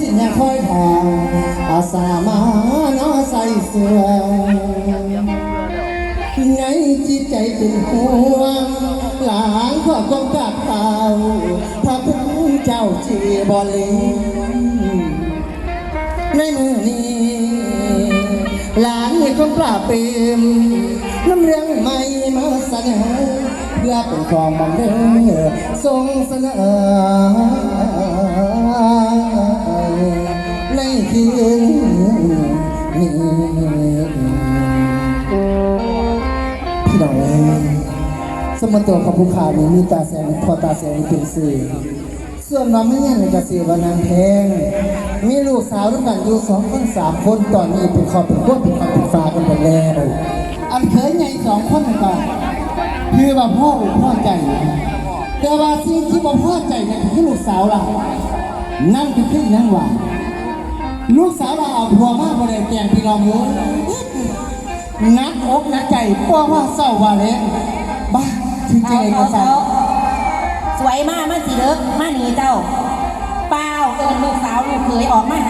สินยังคอยทางอาสามาน้อใส่เสื้อในจิตใจเป็นห่วงหลางขอกองกับเตาพระคุณเจ้าจีบอลิในมือนี้หลานมีคนปราบปรืมน้ำเรื่องใหม่มาเสนอเพื่อเป็นความบังเอิญทรงเสนอ พี่น้องเอ้ยสมตัวของผู้ขานี้มีตาแสงพอตาแสงเป็นสื่อส่วนว่าไม่ยันกระสีวานางแพงมีลูกสาวด้วยกันอยู่สองคนสามคนตอนนี้เป็นครอบเป็นครัวเป็นความเป็นฟ้ากันหมดแล้วอันเคยไงสองคนก่อนคือว่าพ่ออกพ่อใจ แต่ว่าสิ่งที่บ่พ่อใจเนี่ยคือลูกสาวล่ะนั่นคือนนั่งหวาน ลูกสาวเราเอาพัวมากบริแกงพี่น้องเลยนักอกนักใจป้วว่าเศร้าว่าเละบ้าถึงใจเอากเอาระสันเอาสวยมากมาสิเด้อมาหนีเจ้าเปล่าเอิญลูกสาวลูกเคยออกมาหา